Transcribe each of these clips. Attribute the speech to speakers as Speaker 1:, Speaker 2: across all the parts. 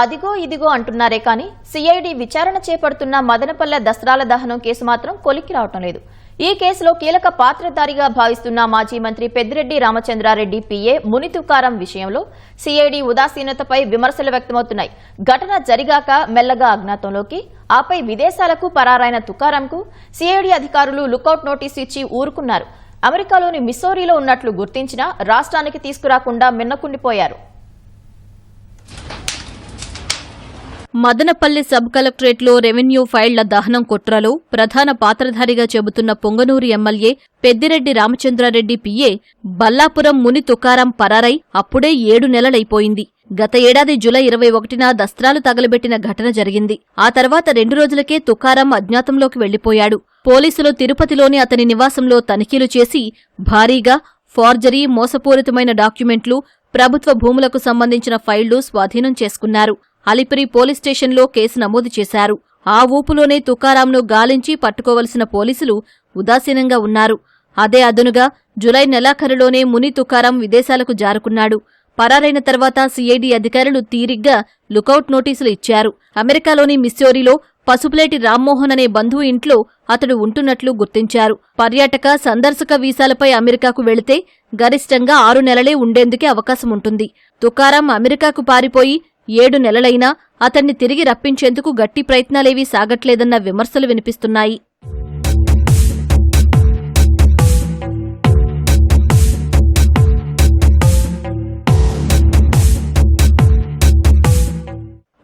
Speaker 1: అదిగో ఇదిగో అంటున్నారే కానీ సిఐడి విచారణ చేపడుతున్న మదనపల్లె దసరాల దహనం కేసు మాత్రం కొలిక్కి రావటం లేదు. ఈ కేసులో కీలక పాత్రధారిగా భావిస్తున్న మాజీ మంత్రి పెద్దిరెడ్డి రామచంద్రారెడ్డి పిఏ ముని తుకారం విషయంలో సిఐడి ఉదాసీనతపై విమర్శలు వ్యక్తమవుతున్నాయి. ఘటన జరిగాక మెల్లగా అజ్ఞాతంలోకి ఆపై విదేశాలకు పరారైన తుకారంకు సిఐడి అధికారులు లుకౌట్ నోటీసు ఇచ్చి ఊరుకున్నారు. అమెరికాలోని మిస్సోరీలో ఉన్నట్లు గుర్తించినా రాష్ట్రానికి తీసుకురాకుండా మిన్నకుండిపోయారు.
Speaker 2: మదనపల్లి సబ్ కలెక్టరేట్లో రెవెన్యూ ఫైళ్ళ దహనం కుట్రలో ప్రధాన పాత్రధారిగా చెబుతున్న పొంగనూరు ఎమ్మెల్యే పెద్దిరెడ్డి రామచంద్రారెడ్డి పిఏ బల్లాపురం ముని తుకారం పరారై అప్పుడే ఏడు నెలలైపోయింది. గత ఏడాది జులై ఇరవై ఒకటిన దస్త్రాలు తగలబెట్టిన ఘటన జరిగింది. ఆ తర్వాత రెండు రోజులకే తుకారం అజ్ఞాతంలోకి వెళ్ళిపోయాడు పోలీసులు తిరుపతిలోని అతని నివాసంలో తనిఖీలు చేసి భారీగా ఫార్జరీ మోసపూరితమైన డాక్యుమెంట్లు ప్రభుత్వ భూములకు సంబంధించిన ఫైళ్ళు స్వాధీనం చేసుకున్నారు. అలిపిరి పోలీస్ స్టేషన్లో కేసు నమోదు చేశారు. ఆ ఊపులోనే తుకారాంను గాలించి పట్టుకోవలసిన పోలీసులు ఉదాసీనంగా ఉన్నారు. అదే అదునుగా జులై నెలాఖరులోనే ముని తుకారాం విదేశాలకు జారుకున్నాడు. పరారైన తర్వాత సిఐడి అధికారులు తీరిగ్గా లుకౌట్ నోటీసులు ఇచ్చారు. అమెరికాలోని మిస్సోరీలో పసుపులేటి రామ్మోహన్ అనే బంధువు ఇంట్లో అతడు ఉంటున్నట్లు గుర్తించారు. పర్యాటక సందర్శక వీసాలపై అమెరికాకు వెళితే గరిష్టంగా ఆరు నెలలే ఉండేందుకే అవకాశం ఉంటుంది తుకారాం అమెరికాకు పారిపోయి ఏడు నెలలైనా అతన్ని తిరిగి రప్పించేందుకు గట్టి ప్రయత్నాలేవీ సాగట్లేదన్న విమర్శలు వినిపిస్తున్నాయి.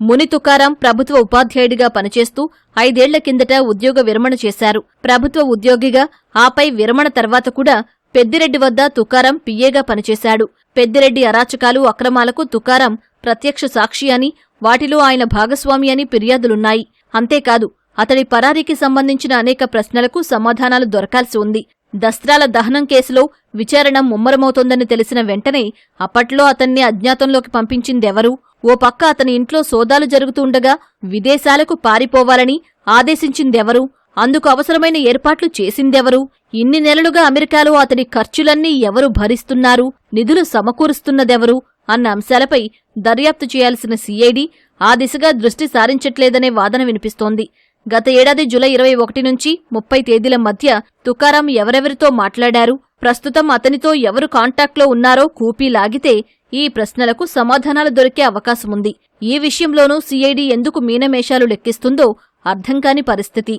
Speaker 2: ముని తుకారాం ప్రభుత్వ ఉపాధ్యాయుడిగా పనిచేస్తూ ఐదేళ్ళ కిందట ఉద్యోగ విరమణ చేశారు. ప్రభుత్వ ఉద్యోగిగా ఆపై విరమణ తర్వాత కూడా పెద్దిరెడ్డి వద్ద తుకారం పిఏగా పనిచేశాడు. పెద్దిరెడ్డి అరాచకాలు అక్రమాలకు తుకారం ప్రత్యక్ష సాక్షి అని వాటిలో ఆయన భాగస్వామి అని ఫిర్యాదులున్నాయి. అంతేకాదు అతడి పరారీకి సంబంధించిన అనేక ప్రశ్నలకు సమాధానాలు దొరకాల్సి ఉంది. దస్త్రాల దహనం కేసులో విచారణ ముమ్మరమవుతోందని తెలిసిన వెంటనే అప్పట్లో అతన్ని అజ్ఞాతంలోకి పంపించిందెవరు? ఓ పక్క అతని ఇంట్లో సోదాలు జరుగుతుండగా విదేశాలకు పారిపోవాలని ఆదేశించిందెవరు? అందుకు అవసరమైన ఏర్పాట్లు చేసిందెవరు? ఇన్ని నెలలుగా అమెరికాలో అతడి ఖర్చులన్నీ ఎవరు భరిస్తున్నారు? నిధులు సమకూరుస్తున్నదెవరు? అన్న అంశాలపై దర్యాప్తు చేయాల్సిన సీఐడి ఆ దిశగా దృష్టి సారించట్లేదనే వాదన వినిపిస్తోంది. గత ఏడాది జులై ఇరవై ఒకటి నుంచి ముప్పై తేదీల మధ్య తుకారాం ఎవరెవరితో మాట్లాడారు ప్రస్తుతం అతనితో ఎవరు కాంటాక్ట్లో ఉన్నారో కూపీ లాగితే ఈ ప్రశ్నలకు సమాధానాలు దొరికే అవకాశముంది. ఈ విషయంలోనూ సీఐడి ఎందుకు మీనమేషాలు లెక్కిస్తుందో అర్థం కాని పరిస్థితి.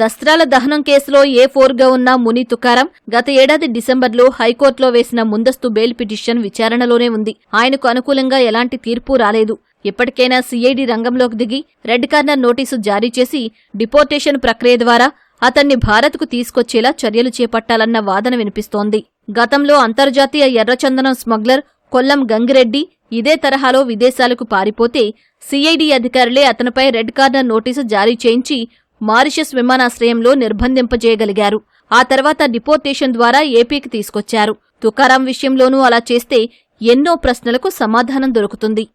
Speaker 2: దస్త్రాల దహనం కేసులో ఏ ఫోర్గా ఉన్న ముని తుకారం గత ఏడాది డిసెంబర్లో హైకోర్టులో వేసిన ముందస్తు బెయిల్ పిటిషన్ విచారణలోనే ఉంది. ఆయనకు అనుకూలంగా ఎలాంటి తీర్పు రాలేదు. ఇప్పటికైనా సీఐడి రంగంలోకి దిగి రెడ్ కార్నర్ నోటీసు జారీ చేసి డిపోర్టేషన్ ప్రక్రియ ద్వారా అతన్ని భారత్కు తీసుకొచ్చేలా చర్యలు చేపట్టాలన్న వాదన వినిపిస్తోంది. గతంలో అంతర్జాతీయ ఎర్రచందనం స్మగ్లర్ కొల్లం గంగిరెడ్డి ఇదే తరహాలో విదేశాలకు పారిపోతే సీఐడి అధికారులే అతనిపై రెడ్ కార్నర్ నోటీసు జారీ చేయించి మారిషస్ విమానాశ్రయంలో నిర్బంధింపజేయగలిగారు. ఆ తర్వాత డిపోర్టేషన్ ద్వారా ఏపీకి తీసుకొచ్చారు. తుకారాం విషయంలోనూ అలా చేస్తే ఎన్నో ప్రశ్నలకు సమాధానం దొరుకుతుంది.